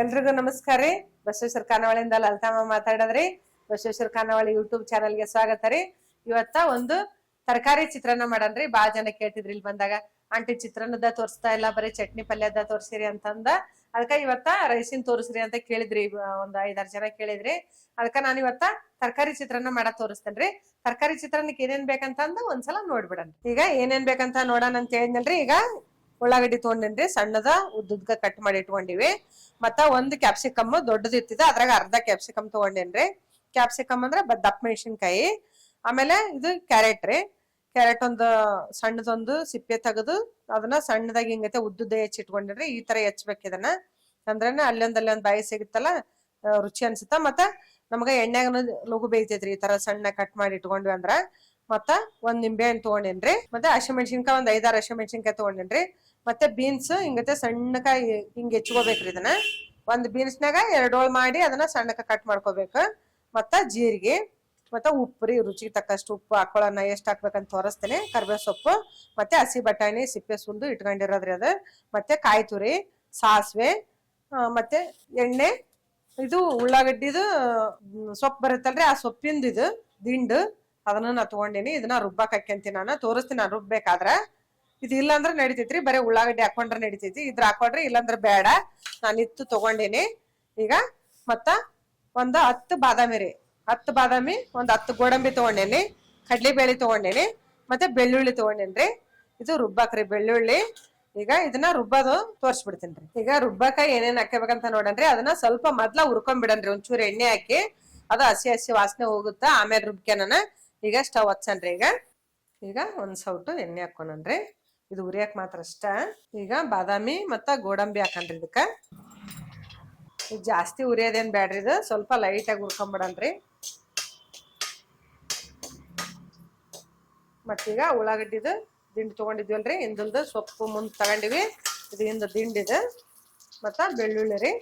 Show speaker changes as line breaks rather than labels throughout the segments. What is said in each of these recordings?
ಎಲ್ರಿಗೂ ನಮಸ್ಕಾರ ರೀ. ಬಸವೇಶ್ವರ ಖಾನಾವಳಿಯಿಂದ ಲಲಿತಮ್ಮ ಮಾತಾಡದ್ರಿ. ಬಸವೇಶ್ವರ ಖಾನಾವಳಿ ಯೂಟ್ಯೂಬ್ ಚಾನಲ್ಗೆ ಸ್ವಾಗತ ರೀ. ಇವತ್ತ ಒಂದು ತರಕಾರಿ ಚಿತ್ರಾನ್ನ ಮಾಡನ್ರಿ ಬಾಳ ಜನ ಕೇಳ್ತಿದ್ರಿ ಇಲ್ಲಿ ಬಂದಾಗ. ಆಂಟಿ ಚಿತ್ರಾನ್ನದ ತೋರಿಸ್ತಾ ಇಲ್ಲ, ಬರೀ ಚಟ್ನಿ ಪಲ್ಯದ ತೋರಿಸಿರಿ ಅಂತಂದ. ಅದಕ್ಕ ಇವತ್ತ ರೈಸಿನ್ ತೋರಿಸ್ರಿ ಅಂತ ಕೇಳಿದ್ರಿ. ಒಂದ್ ಐದಾರು ಜನ ಕೇಳಿದ್ರಿ. ಅದಕ್ಕ ನಾನು ಇವತ್ತ ತರಕಾರಿ ಚಿತ್ರಾನ್ನ ಮಾಡಕ್ ತೋರಿಸ್ತೇನ್ರಿ ತರಕಾರಿ ಚಿತ್ರಾನ್ನಕ್ಕೆ ಏನೇನ್ ಬೇಕಂತಂದ ಒಂದ್ಸಲ ನೋಡ್ಬಿಡನ್ ಈಗ ಏನೇನ್ ಬೇಕಂತ ನೋಡೋಣ ಅಂತ ಹೇಳಿದ್ನಲ್ರಿ. ಈಗ ಉಳ್ಳಾಗಡ್ಡಿ ತೊಗೊಂಡಿನ್ರಿ ಸಣ್ಣದ ಉದ್ದುದ್ಕ ಕಟ್ ಮಾಡಿ ಇಟ್ಕೊಂಡಿವಿ. ಮತ್ತ ಒಂದ್ ಕ್ಯಾಪ್ಸಿಕಮ್ ದೊಡ್ಡದ ಇತ್ತಿದ ಅದ್ರಾಗ ಅರ್ಧ ಕ್ಯಾಪ್ಸಿಕಮ್ ತಗೊಂಡೇನ್ರಿ ಕ್ಯಾಪ್ಸಿಕಮ್ ಅಂದ್ರ ದಪ್ಪ ಮೆಣಸಿನ್ಕಾಯಿ. ಆಮೇಲೆ ಇದು ಕ್ಯಾರೆಟ್ ರೀ. ಕ್ಯಾರೆಟ್ ಒಂದು ಸಣ್ಣದೊಂದು ಸಿಪ್ಪೆ ತೆಗೆದು ಅದನ್ನ ಸಣ್ಣದಾಗಿ ಹಿಂಗತೆ ಉದ್ದುದ್ದ ಹೆಚ್ಚಿಟ್ಕೊಂಡಿರ್ರಿ ಈ ತರ ಇದನ್ನ. ಅಂದ್ರೆ ಅಲ್ಲೊಂದ್ ಅಲ್ಲೊಂದ್ ಬಾಯಿ ಸಿಗುತ್ತಲ್ಲ ರುಚಿ ಅನ್ಸುತ್ತ. ಮತ್ತ ನಮಗ ಎಣ್ಣೆಗನು ಲಘು ಬೇಯ್ತೈತ್ರಿ ಈ ತರ ಸಣ್ಣ ಕಟ್ ಮಾಡಿ ಇಟ್ಕೊಂಡ್ವಿ ಅಂದ್ರ. ಮತ್ತ ಒಂದ್ ನಿಂಬೆ ಹಣ್ಣು ತಗೊಂಡೇನ್ರಿ ಮತ್ತೆ ಹಸಿಮೆಣಸಿನ್ಕಾಯಿ ಒಂದ್ ಐದಾರು ಹಸಿಮೆಣಸಿನ್ಕಾಯಿ ತಗೊಂಡೇನ್ರಿ ಮತ್ತೆ ಬೀನ್ಸ್ ಹಿಂಗತೆ ಸಣ್ಣಕಾಯಿ ಹಿಂಗ್ ಹೆಚ್ಕೋಬೇಕ್ರಿ ಇದನ್ನ. ಒಂದ್ ಬೀನ್ಸ್ನಾಗ ಎರಡೋಳ್ ಮಾಡಿ ಅದನ್ನ ಸಣ್ಣಕ ಕಟ್ ಮಾಡ್ಕೋಬೇಕು. ಮತ್ತ ಜೀರಿಗೆ, ಮತ್ತ ಉಪ್ಪು ರೀ, ರುಚಿಗೆ ತಕ್ಕಷ್ಟು ಉಪ್ಪು ಹಾಕೊಳ್ಳೋಣ ಎಷ್ಟು ಹಾಕ್ಬೇಕಂತ ತೋರಿಸ್ತೇನೆ. ಕರ್ಬೇವ್ ಸೊಪ್ಪು, ಮತ್ತೆ ಹಸಿ ಬಟಾಣಿ, ಸಿಪ್ಪೆ ಸುಂದು ಇಟ್ಕೊಂಡಿರೋದ್ರಿ ಅದು. ಮತ್ತೆ ಕಾಯಿ ತುರಿ, ಸಾಸಿವೆ ಮತ್ತೆ ಎಣ್ಣೆ, ಇದು ಉಳ್ಳಾಗಡ್ಡಿದು ಸೊಪ್ಪು ಬರುತ್ತಲ್ರಿ, ಆ ಸೊಪ್ಪಿಂದ ಇದು ದಿಂಡು, ಅದನ್ನ ನಾ ತಗೊಂಡೇನಿ. ಇದನ್ನ ರುಬ್ಬಕ್ ಹಾಕ್ಯಂತೀನಿ ನಾನು. ತೋರಿಸ್ತೀನಿ, ನಾನು ರುಬ್ಬೇಕಾದ್ರ. ಇದು ಇಲ್ಲಾಂದ್ರೆ ನಡಿತೈತ್ರಿ, ಬರೀ ಉಳ್ಳಾಗಡ್ಡಿ ಹಾಕೊಂಡ್ರೆ ನಡಿತೈತಿ, ಇದ್ರ ಹಾಕೊಂಡ್ರೆ ಇಲ್ಲಾಂದ್ರೆ ಬೇಡ. ನಾನು ಇತ್ತು ತಗೊಂಡೇನಿ. ಈಗ ಮತ್ತ ಒಂದು ಹತ್ತು ಬಾದಾಮಿ ರೀ. ಹತ್ತು ಬಾದಾಮಿ, ಒಂದು ಹತ್ತು ಗೋಡಂಬಿ ತಗೊಂಡೇನಿ, ಕಡ್ಲಿಬೇಳೆ ತಗೊಂಡೇನಿ, ಮತ್ತೆ ಬೆಳ್ಳುಳ್ಳಿ ತಗೊಂಡೇನ್ರಿ ಇದು ರುಬ್ಬಾಕ್ರಿ ಬೆಳ್ಳುಳ್ಳಿ. ಈಗ ಇದನ್ನ ರುಬ್ಬೋದು, ತೋರ್ಸ್ಬಿಡ್ತೀನಿ ಈಗ ರುಬ್ಬಾಕ ಏನೇನ್ ಹಾಕಬೇಕಂತ ನೋಡನ್ರಿ ಅದನ್ನ ಸ್ವಲ್ಪ ಮೊದ್ಲ ಹುರ್ಕೊಂಡ್ಬಿಡನ್ರಿ ಒಂಚೂರು ಎಣ್ಣೆ ಹಾಕಿ. ಅದು ಹಸಿ ಹಸಿ ವಾಸನೆ ಹೋಗುತ್ತಾ, ಆಮೇಲೆ ರುಬ್ಕ್ಯಾನ ಈಗ ಸ್ಟವ್ ಹಚ್ಚನ್ರಿ ಈಗ. ಈಗ ಒಂದ್ ಸೌಟು ಎಣ್ಣೆ ಹಾಕೋಣನ್ರಿ ಇದು ಉರಿಯಕ್ಕೆ ಮಾತ್ರ ಅಷ್ಟ. ಈಗ ಬಾದಾಮಿ ಮತ್ತ ಗೋಡಂಬಿ ಹಾಕನ್ರಿ ಇದಕ್ಕೆ. ಇದು ಜಾಸ್ತಿ ಉರಿಯೋದೇನ್ ಬ್ಯಾಡ್ರಿ ಇದು. ಸ್ವಲ್ಪ ಲೈಟಾಗಿ ಹುರ್ಕೊಂಬಿಡನ್ರಿ ಮತ್ತೀಗ ಉಳ್ಳಾಗಡ್ಡಿದು ದಿಂಡು ತಗೊಂಡಿದ್ವಲ್ರಿ. ಹಿಂದಲ್ದು ಸೊಪ್ಪು ಮುಂದೆ ತಗೊಂಡಿವಿ. ಇದು ಹಿಂದ ದಿಂಡಿದು ಮತ್ತು ಬೆಳ್ಳುಳ್ಳಿ ರೀ.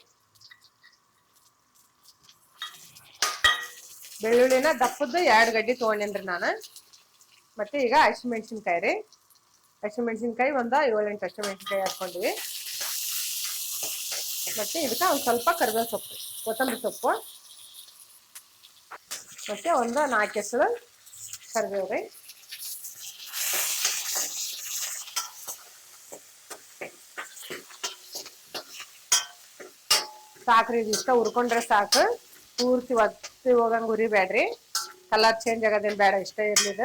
ಬೆಳ್ಳುಳ್ಳಿನ ದಪ್ಪದ್ದು ಎರಡು ಗಡ್ಡಿ ತಗೊಂಡೇನ್ರಿ ನಾನು. ಮತ್ತು ಈಗ ಹಸಿಮೆಣ್ಸಿನ್ಕಾಯಿ ರೀ. ಹಸಿಮೆಣಸಿನ್ಕಾಯಿ ಒಂದ ಏಳೆಂಟು ಹಸಿಮೆಣಸಿನ್ಕಾಯಿ ಹಾಕೊಂಡ್ವಿ. ಮತ್ತೆ ಇದಕ್ಕೆ ಒಂದು ಸ್ವಲ್ಪ ಕರಿಬೇವು ಸೊಪ್ಪು, ಕೊತ್ತಂಬರಿ ಸೊಪ್ಪು. ಮತ್ತೆ ಒಂದು ನಾಲ್ಕು ಹೆಸರು ಕರಿಬೇವು ರೀ ಸಾಕ್ರಿ, ಇದು ಇಷ್ಟ ಹುರ್ಕೊಂಡ್ರೆ ಸಾಕು. ಪೂರ್ತಿ ಒತ್ತಿ ಹೋಗಂಗ್ ಉರಿಬೇಡ್ರಿ. ಕಲರ್ ಚೇಂಜ್ ಆಗೋದೇನು ಬೇಡ, ಇಷ್ಟ ಇರ್ಲಿದ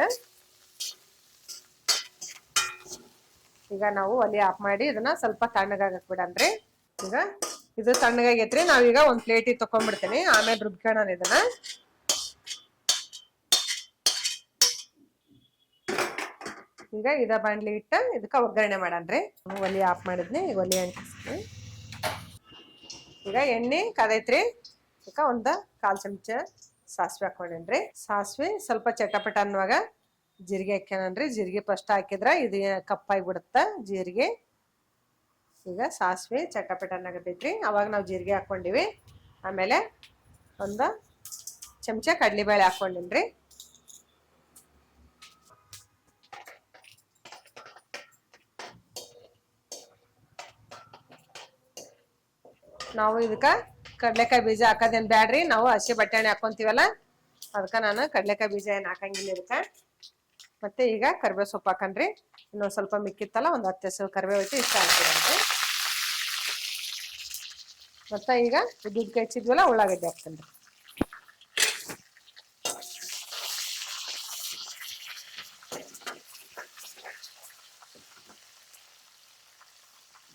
ಈಗ ನಾವು ಒಲೆ ಆಫ್ ಮಾಡಿ ಇದನ್ನ ಸ್ವಲ್ಪ ತಣ್ಣಗಾಗಕ್ ಬಿಡನ್ರಿ ಈಗ ಇದು ತಣ್ಣಗಾಗೈತ್ರಿ ನಾವೀಗ ಒಂದ್ ಪ್ಲೇಟಿಗೆ ತಕೊಂಡ್ಬಿಡ್ತೀನಿ ಆಮೇಲೆ ರುಬ್ಕೊಳ್ಳೋಣ ಇದನ್ನ. ಈಗ ಇದ ಬಾಂಡ್ಲಿ ಇಟ್ಟ ಇದಕ್ಕ ಒಗ್ಗರಣೆ ಮಾಡನ್ರಿ ಒಲಿ ಆಫ್ ಮಾಡಿದ್ನಿ, ಈಗ ಒಲಿ ಅಂಟಿಸ್ತೀನಿ. ಈಗ ಎಣ್ಣೆ ಕದೈತ್ರಿ. ಈಗ ಒಂದ ಕಾಲ್ ಚಮಚ ಸಾಸಿವೆ ಹಾಕೊಂಡೇನ್ರಿ ಸಾಸಿವೆ ಸ್ವಲ್ಪ ಚಟಪಟ ಅನ್ನುವಾಗ ಜೀರಿಗೆ ಹಾಕ್ಯಾನನ್ರಿ. ಜೀರಿಗೆ ಫಸ್ಟ್ ಹಾಕಿದ್ರ ಇದು ಕಪ್ಪಾಗಿ ಬಿಡುತ್ತೆ ಜೀರಿಗೆ. ಈಗ ಸಾಸಿವೆ ಚಟಪಟ ಅನ್ನಕತ್ತೈತ್ರಿ ಅವಾಗ ನಾವು ಜೀರಿಗೆ ಹಾಕೊಂಡಿವಿ. ಆಮೇಲೆ ಒಂದು ಚಮಚ ಕಡ್ಲಿಬೇಳೆ ಹಾಕೊಂಡಿನ್ರಿ. ನಾವು ಇದಕ್ಕ ಕಡ್ಲೆಕಾಯಿ ಬೀಜ ಹಾಕೋದೇನ್ ಬ್ಯಾಡ್ರಿ. ನಾವು ಹಸಿ ಬಟಾಣಿ ಹಾಕೊಂತೀವಲ್ಲ, ಅದಕ್ಕ ನಾನು ಕಡ್ಲೆಕಾಯಿ ಬೀಜ ಏನ್ ಹಾಕಂಗಿಲ್ಲ ಇದಕ್ಕ. ಮತ್ತೆ ಈಗ ಕರಿಬೇವು ಸೊಪ್ಪು ಹಾಕನ್ರಿ ಇನ್ನೊಂದು ಸ್ವಲ್ಪ ಮಿಕ್ಕಿತ್ತಲ್ಲ, ಒಂದು ಹತ್ತು ಹೆಸರು ಕರಿಬೇವು ಐತೆ, ಇಷ್ಟ ಹಾಕ್ತೀರಂತೆ ಮತ್ತೆ ಈಗ ಉದ್ದಿನ ಹೆಚ್ಚಿದ್ವಲ್ಲ, ಉಳ್ಳಾಗಡ್ಡಿ ಹಾಕ್ತೀನಿ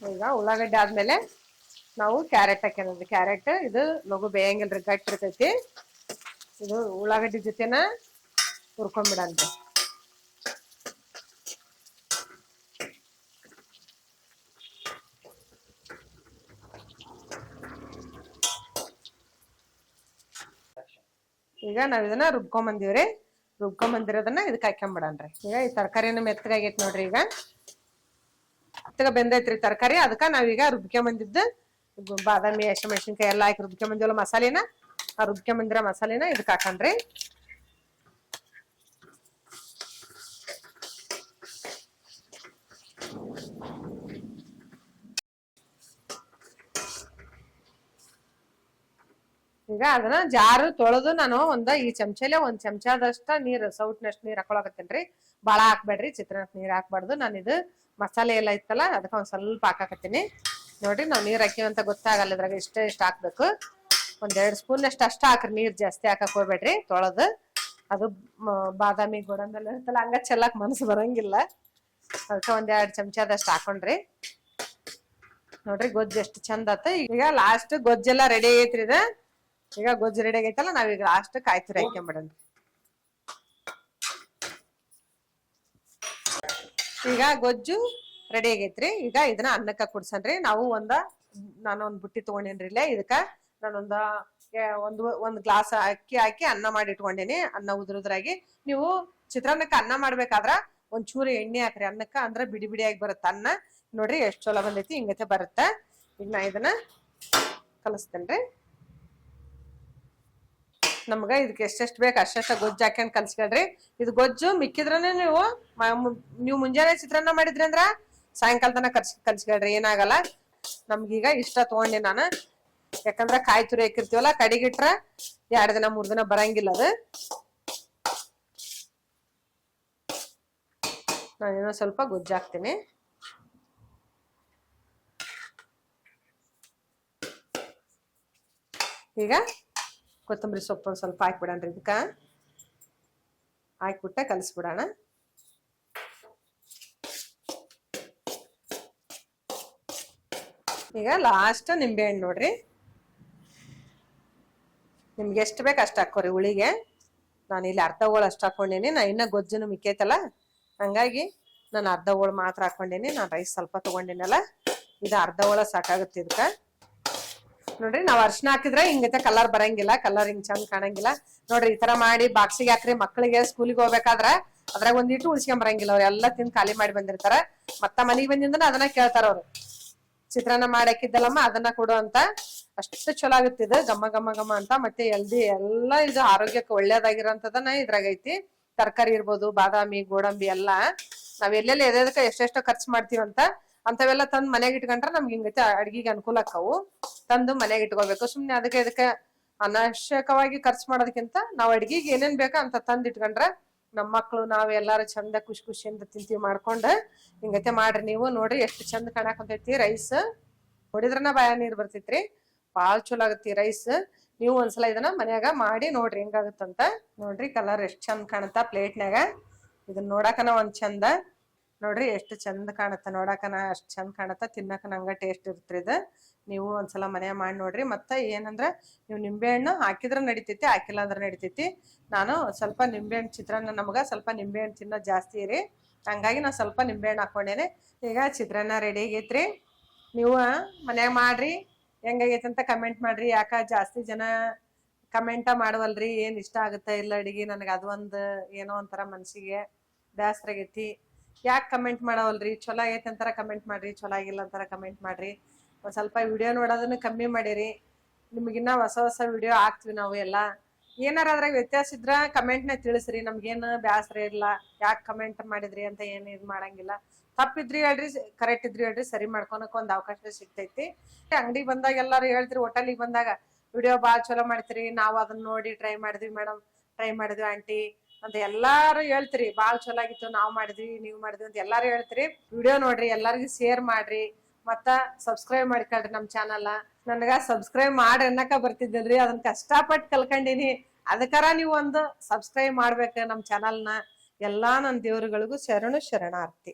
ಈಗ ಉಳ್ಳಾಗಡ್ಡೆ ಆದ್ಮೇಲೆ ನಾವು ಕ್ಯಾರೆಟ್ ಹಾಕ್ಯಾನಂದ್ರಿ ಕ್ಯಾರೆಟ್ ಇದು ಲಘು ಬೇಯಂಗಿಲ್ರಿ, ಗಟ್ಟಿ ಇರ್ತೈತಿ. ಇದು ಉಳ್ಳಾಗಡ್ಡಿ ಜೊತೆನ ಹುರ್ಕೊಂಡ್ಬಿಡನ್ರಿ ಈಗ ನಾವ್ ಇದನ್ನ ರುಬ್ಕೊಂಡ್ ಬಂದೀವ್ರಿ. ರುಬ್ಕೊಂಡ್ ಬಂದಿರೋದನ್ನ ಇದಕ್ಕೆ ಹಾಕ್ಕೊಂಬಿಡನ್ರಿ ಈಗ ಈ ತರಕಾರಿನ ಮೆತ್ತಗಾಗೈತಿ ನೋಡ್ರಿ ಈಗ. ಮೆತ್ತಗ ಬೆಂದೈತ್ರಿ ತರಕಾರಿ. ಅದಕ್ಕ ನಾವೀಗ ರುಬ್ಕೊಂಡ್ ಬಂದಿದ್ದು ಗು- ಬಾದಾಮಿ, ಹಸಿಮೆಣಸಿನ್ಕಾಯಿ ಎಲ್ಲ ಹಾಕಿ ರುಬ್ಕೊಂಡ್ ಬಂದಿವಲ್ಲ ಮಸಾಲೆನ, ಆ ರುಬ್ಕೊಂಡ್ ಬಂದಿರೋ ಮಸಾಲೆನ ಇದಕ್ಕೆ ಹಾಕನ್ರಿ ಈಗ ಅದನ್ನ ಜಾರು ತೊಳೆದು ನಾನು ಒಂದ ಈ ಚಮಚಲೆ ಒಂದ್ ಚಮಚದಷ್ಟ ನೀರ್, ಸೌಟ್ನಷ್ಟು ನೀರ್ ಹಾಕೊಳಕತ್ತೇನ್ರಿ. ಬಾಳ ಹಾಕ್ಬೇಡ್ರಿ ಚಿತ್ರಾನ್ನಕ್ಕೆ ನೀರ್ ಹಾಕ್ಬಾರ್ದು. ನಾನು ಇದು ಮಸಾಲೆ ಎಲ್ಲ ಇತ್ತಲ್ಲ, ಅದಕ್ಕೆ ಒಂದ್ ಸ್ವಲ್ಪ ಹಾಕಾಕತ್ತೀನಿ. ನೋಡ್ರಿ ನಾವ್ ನೀರ್ ಹಾಕಿವಂತ ಗೊತ್ತಾಗಲ್ಲ, ಇದ್ರಾಗ ಇಷ್ಟ ಇಷ್ಟ ಹಾಕ್ಬೇಕು. ಒಂದ್ ಎರಡ್ ಸ್ಪೂನ್ ಅಷ್ಟ ಅಷ್ಟ ಹಾಕ್ರಿ, ನೀರ್ ಜಾಸ್ತಿ ಹಾಕಕ್ ಹೋಗ್ಬೇಡ್ರಿ, ತೊಳೆದು. ಅದು ಬಾದಾಮಿ ಗೋಡಂಬಿ ಇರ್ತಲ್ಲ ಹಂಗ ಚೆಲ್ಲಕ್ ಮನಸ್ಸು ಬರಂಗಿಲ್ಲ. ಅದಕ್ಕೆ ಒಂದ್ ಎರಡ್ ಚಮಚದಷ್ಟು ಹಾಕೊಂಡ್ರಿ. ನೋಡ್ರಿ ಗೊಜ್ಜು ಎಷ್ಟು ಚಂದ ಆತ. ಈಗ ಲಾಸ್ಟ್ ಗೊಜ್ಜೆಲ್ಲ ರೆಡಿ ಐತ್ರಿ ಇದ. ಈಗ ಗೊಜ್ಜು ರೆಡಿ ಆಗೈತಲ್ಲ ನಾವೀಗ ಲಾಸ್ಟ್ ಕಾಯಿ ತುರಿ ಹಾಕ್ಕೊಂಬಿಡೋಣ ಈಗ ಗೊಜ್ಜು ರೆಡಿ ಆಗೈತ್ರಿ. ಈಗ ಇದನ್ನ ಅನ್ನಕ್ಕ ಕುಡ್ಸನ್ರಿ. ನಾವು ಒಂದ ನಾನೊಂದ್ ಬುಟ್ಟಿ ತಗೊಂಡೇನ್ರಿ ಇಲ್ಲೇ. ಇದಕ್ಕ ನಾನೊಂದ ಒಂದ್ ಒಂದು ಒಂದ್ ಗ್ಲಾಸ್ ಅಕ್ಕಿ ಹಾಕಿ ಅನ್ನ ಮಾಡಿ ಇಟ್ಕೊಂಡೇನಿ. ಅನ್ನ ಉದುರುದ್ರಾಗಿ ನೀವು ಚಿತ್ರಾನ್ನಕ್ಕ ಅನ್ನ ಮಾಡ್ಬೇಕಾದ್ರ ಒಂದ್ ಚೂರು ಎಣ್ಣೆ ಹಾಕ್ರಿ. ಅನ್ನಕ್ಕ ಅಂದ್ರ ಬಿಡಿ ಬಿಡಿಯಾಗಿ ಬರುತ್ತೆ ಅನ್ನ. ನೋಡ್ರಿ ಎಷ್ಟ್ ಚಲೋ ಬಂದೈತಿ ಹಿಂಗತೆ ಬರುತ್ತೆ. ಈಗ ನಾ ಇದನ್ನ ಕಲಿಸ್ತೇನ್ರಿ. ನಮ್ಗ ಇದಕ್ಕೆ ಎಷ್ಟೆಷ್ಟು ಬೇಕು ಅಷ್ಟೆಷ್ಟ ಗೊಜ್ಜು ಹಾಕ್ಯಂಡ್ ಕಲ್ಸ್ಕೊಳ್ರಿ. ಇದು ಗೊಜ್ಜು ಮಿಕ್ಕಿದ್ರನೆ ನೀವು ನೀವು ಮುಂಜಾನೆ ಚಿತ್ರಾನ್ನ ಮಾಡಿದ್ರಿ ಅಂದ್ರ ಸಾಯಂಕಾಲ ತನಕ ಕಲ್ಸ್ ಕಲ್ಸ್ಕೊಳ್ರಿ, ಏನಾಗಲ್ಲ. ನಮ್ಗೀಗ ಇಷ್ಟ ತಗೊಂಡೆ ನಾನು. ಯಾಕಂದ್ರ ಕಾಯಿ ತುರಿ ಹಾಕಿರ್ತೀವಲ್ಲ ಕಡಿಗಿಟ್ರ ಎರಡ್ ದಿನ, ಮೂರ್ ದಿನ ಬರಂಗಿಲ್ಲ ಅದು. ನಾನು ಇನ್ನೂ ಸ್ವಲ್ಪ ಗೊಜ್ಜು ಹಾಕ್ತೀನಿ. ಈಗ ಕೊತ್ತಂಬರಿ ಸೊಪ್ಪು ಒಂದು ಸ್ವಲ್ಪ ಹಾಕ್ಬಿಡಣ್ರಿ ಇದಕ್ಕೆ. ಹಾಕ್ಬಿಟ್ಟೆ ಕಲಿಸ್ಬಿಡೋಣ. ಈಗ ಲಾಸ್ಟ್ ನಿಂಬೆ ಹಣ್ಣು ನೋಡ್ರಿ. ನಿಮ್ಗೆ ಎಷ್ಟು ಬೇಕು ಅಷ್ಟು ಹಾಕೋರಿ ಹುಳಿಗೆ. ನಾನು ಇಲ್ಲಿ ಅರ್ಧ ಹೋಳು ಅಷ್ಟು ಹಾಕೊಂಡೇನಿ ನಾ ಇನ್ನ ಗೊಜ್ಜನ್ನು ಮಿಕ್ಕೈತಲ್ಲ. ಹಂಗಾಗಿ ನಾನು ಅರ್ಧ ಹೋಳು ಮಾತ್ರ ಹಾಕೊಂಡೇನಿ ನಾನು ರೈಸ್ ಸ್ವಲ್ಪ ತಗೊಂಡಿನಲ್ಲ. ಇದು ಅರ್ಧ ಹೋಳ ಸಾಕಾಗುತ್ತೆ ಇದಕ್ಕ. ನೋಡ್ರಿ. ನಾವ್ ಅರ್ಶನ ಹಾಕಿದ್ರೆ ಹಿಂಗೈತೆ ಕಲರ್ ಬರಂಗಿಲ್ಲ ಕಲರ್ ಹಿಂಗ್ ಚಂದ್ ಕಾಣಂಗಿಲ್ಲ. ನೋಡ್ರಿ, ಈ ತರ ಮಾಡಿ ಬಾಕ್ಸಿಗೆ ಹಾಕ್ರಿ. ಮಕ್ಳಿಗೆ ಸ್ಕೂಲಿಗೆ ಹೋಗ್ಬೇಕಾದ್ರ ಅದ್ರಾಗ ಒಂದಿಟ್ಟು ಉಳಿಸ್ಕೊಂಡ್ ಬರಂಗಿಲ್ಲ ಅವ್ರ. ಎಲ್ಲ ತಿಂದ್ ಖಾಲಿ ಮಾಡಿ ಬಂದಿರ್ತಾರ. ಮತ್ತ ಮನಿಗ್ ಬಂದಿಂದ ಅದನ್ನ ಕೇಳ್ತಾರ ಅವ್ರು. ಚಿತ್ರಾನ್ನ ಮಾಡಾಕಿದ್ದಲ್ಲಮ್ಮ ಅದನ್ನ ಕೊಡು ಅಂತ. ಅಷ್ಟು ಚಲೋ ಆಗುತ್ತೆ ಇದು. ಗಮ್ಮ ಗಮ್ಮ ಗಮ್ಮ ಅಂತ. ಮತ್ತೆ ಎಲ್ದಿ ಎಲ್ಲ ಇದು ಆರೋಗ್ಯಕ್ಕೆ ಒಳ್ಳೇದಾಗಿರೋಂಥದನ್ನ ಇದ್ರಾಗ ಐತಿ. ತರಕಾರಿ ಇರ್ಬೋದು, ಬಾದಾಮಿ, ಗೋಡಂಬಿ ಎಲ್ಲಾ. ನಾವ್ ಎಲ್ಲೆಲ್ಲಿ ಎದೆದಕ್ಕೆ ಎಷ್ಟೆಷ್ಟು ಖರ್ಚು ಮಾಡ್ತೀವಂತ. ಅಂತವೆಲ್ಲ ತಂದ್ ಮನೆಗೆ ಇಟ್ಕೊಂಡ್ರೆ ನಮ್ಗೆ ಹಿಂಗೈತೆ ಅಡ್ಗಿಗೆ ಅನುಕೂಲ ಆಕ್ಕವು. ತಂದು ಮನೆಗೆ ಇಟ್ಕೋಬೇಕು. ಸುಮ್ನೆ ಅದಕ್ಕೆ ಇದಕ್ಕೆ ಅನಾವಶ್ಯಕವಾಗಿ ಖರ್ಚು ಮಾಡೋದಕ್ಕಿಂತ ನಾವ್ ಅಡ್ಗಿಗೆ ಏನೇನ್ ಬೇಕಾ ಅಂತ ತಂದ್ ಇಟ್ಕೊಂಡ್ರ ನಮ್ಮ ಮಕ್ಳು, ನಾವ್ ಎಲ್ಲಾರು ಚಂದ ಖುಷಿ ಖುಷಿಯಿಂದ ತಿಂತೀವಿ ಮಾಡ್ಕೊಂಡು ಹಿಂಗತೆ ಮಾಡ್ರಿ ನೀವು ನೋಡ್ರಿ ಎಷ್ಟು ಚಂದ ಕಾಣಾಕಂತೈತಿ ರೈಸ್. ಹೊಡಿದ್ರನ ಬಾಯ ನೀರ್ ಬರ್ತೈತ್ರಿ. ಬಾಳ್ ಚಲೋ ಆಗತ್ತಿ ರೈಸ್. ನೀವು ಒಂದ್ಸಲ ಇದನ್ನ ಮನ್ಯಾಗ ಮಾಡಿ ನೋಡ್ರಿ ಹೆಂಗಾಗತ್ತಂತ. ನೋಡ್ರಿ ಕಲರ್ ಎಷ್ಟ್ ಚಂದ ಕಾಣುತ್ತ ಪ್ಲೇಟ್ನ್ಯಾಗ ಇದನ್ನ ನೋಡಾಕನ ಒಂದ್ ಚಂದ. ನೋಡ್ರಿ ಎಷ್ಟು ಚಂದ ಕಾಣುತ್ತೆ. ನೋಡಾಕ ನಾ ಅಷ್ಟು ಚಂದ ಕಾಣುತ್ತೆ. ತಿನ್ನೋಕೆ ನಂಗೆ ಟೇಸ್ಟ್ ಇರುತ್ತೆ ಇದು. ನೀವು ಒಂದ್ಸಲ ಮನೆ ಮಾಡಿ ನೋಡ್ರಿ. ಮತ್ತೆ ಏನಂದ್ರೆ ನೀವು ನಿಂಬೆಹಣ್ಣು ಹಾಕಿದ್ರೆ ನಡಿತೈತಿ, ಹಾಕಿಲ್ಲ ಅಂದ್ರೆ ನಡಿತೈತಿ. ನಾನು ಸ್ವಲ್ಪ ನಿಂಬೆಹಣ್ಣು ಚಿತ್ರಾನ್ನ ನಮಗ ಸ್ವಲ್ಪ ನಿಂಬೆಹಣ್ಣು ತಿನ್ನೋದು ಜಾಸ್ತಿ ರೀ. ಹಂಗಾಗಿ ನಾ ಸ್ವಲ್ಪ ನಿಂಬೆಹಣ್ಣು ಹಾಕೊಂಡೇನೆ. ಈಗ ಚಿತ್ರಾನ್ನ ರೆಡಿ ಆಗೈತ್ರಿ. ನೀವು ಮನ್ಯಾಗ ಮಾಡ್ರಿ. ಹೆಂಗಾಗೈತೆ ಅಂತ ಕಮೆಂಟ್ ಮಾಡ್ರಿ. ಯಾಕ ಜಾಸ್ತಿ ಜನ ಕಮೆಂಟ ಮಾಡವಲ್ರಿ. ಏನು ಇಷ್ಟ ಆಗುತ್ತಾ ಇಲ್ಲ ಅಡಿಗೆ. ನನಗೆ ಅದು ಒಂದು ಏನೋ ಒಂಥರ ಮನ್ಸಿಗೆ ಬೇಸರ ಯಾಕೆ ಕಮೆಂಟ್ ಮಾಡವಲ್ರಿ? ಚಲೋ ಆಗೈತೆ ಅಂತಾರ ಕಮೆಂಟ್ ಮಾಡ್ರಿ ಚಲೋ ಆಗಿಲ್ಲ ಅಂತಾರ ಕಮೆಂಟ್ ಮಾಡ್ರಿ. ಒಂದ್ ಸ್ವಲ್ಪ ವಿಡಿಯೋ ನೋಡೋದನ್ನು ಕಮ್ಮಿ ಮಾಡಿರಿ. ನಿಮಗಿನ್ನ ಹೊಸ ಹೊಸ ವಿಡಿಯೋ ಹಾಕ್ತಿವಿ ನಾವು ಎಲ್ಲ. ಏನಾರ ಅದ್ರಾಗ ವ್ಯತ್ಯಾಸ ಇದ್ರ ಕಮೆಂಟ್ನ ತಿಳಿಸ್ರಿ. ನಮ್ಗೇನು ಬ್ಯಾಸರ ಇಲ್ಲ. ಯಾಕೆ ಕಮೆಂಟ್ ಮಾಡಿದ್ರಿ ಅಂತ ಏನು ಇದು ಮಾಡಂಗಿಲ್ಲ. ತಪ್ಪಿದ್ರಿ ಹೇಳ್ರಿ ಕರೆಕ್ಟ್ ಇದ್ರಿ ಹೇಳ್ರಿ, ಸರಿ ಮಾಡ್ಕೊಳಕ್ ಒಂದು ಅವಕಾಶ ಸಿಗ್ತೈತಿ. ಅಂಗಡಿಗೆ ಬಂದಾಗ ಎಲ್ಲಾರು ಹೇಳ್ತೀರಿ, ಹೋಟೆಲಿಗೆ ಬಂದಾಗ, ವಿಡಿಯೋ ಭಾಳ ಚಲೋ ಮಾಡ್ತೀರಿ. ನಾವು ಅದನ್ನ ನೋಡಿ ಟ್ರೈ ಮಾಡಿದ್ವಿ ಮೇಡಮ್. ಟ್ರೈ ಮಾಡಿದ್ವಿ ಆಂಟಿ. ಅಂತ ಎಲ್ಲಾರು ಹೇಳ್ತೀರಿ, ಬಾಳ್ ಚಲೋ ಆಗಿತ್ತು ನಾವ್ ಮಾಡಿದ್ವಿ, ನೀವ್ ಮಾಡಿದ್ವಿ ಅಂತ ಎಲ್ಲಾರು ಹೇಳ್ತೀರಿ. ವಿಡಿಯೋ ನೋಡ್ರಿ, ಎಲ್ಲರಿಗೂ ಶೇರ್ ಮಾಡ್ರಿ. ಮತ್ತ ಸಬ್ಸ್ಕ್ರೈಬ್ ಮಾಡ್ಕೊಳ್ರಿ ನಮ್ ಚಾನಲ್ ನನಗ ಸಬ್ಸ್ಕ್ರೈಬ್ ಮಾಡ್ರಿ ಅನ್ನಕ ಬರ್ತಿದ್ದಲ್ರಿ ಅದನ್ನ ಕಷ್ಟಪಟ್ಟು ಕಲ್ಕೊಂಡಿನಿ. ಅದಕ್ಕಾರ ನೀವು ಒಂದು ಸಬ್ಸ್ಕ್ರೈಬ್ ಮಾಡ್ಬೇಕು ನಮ್ ಚಾನಲ್ನ. ಎಲ್ಲಾ ನನ್ನ ದೇವ್ರುಗಳಿಗೂ ಶರಣು ಶರಣಾರ್ಥಿ.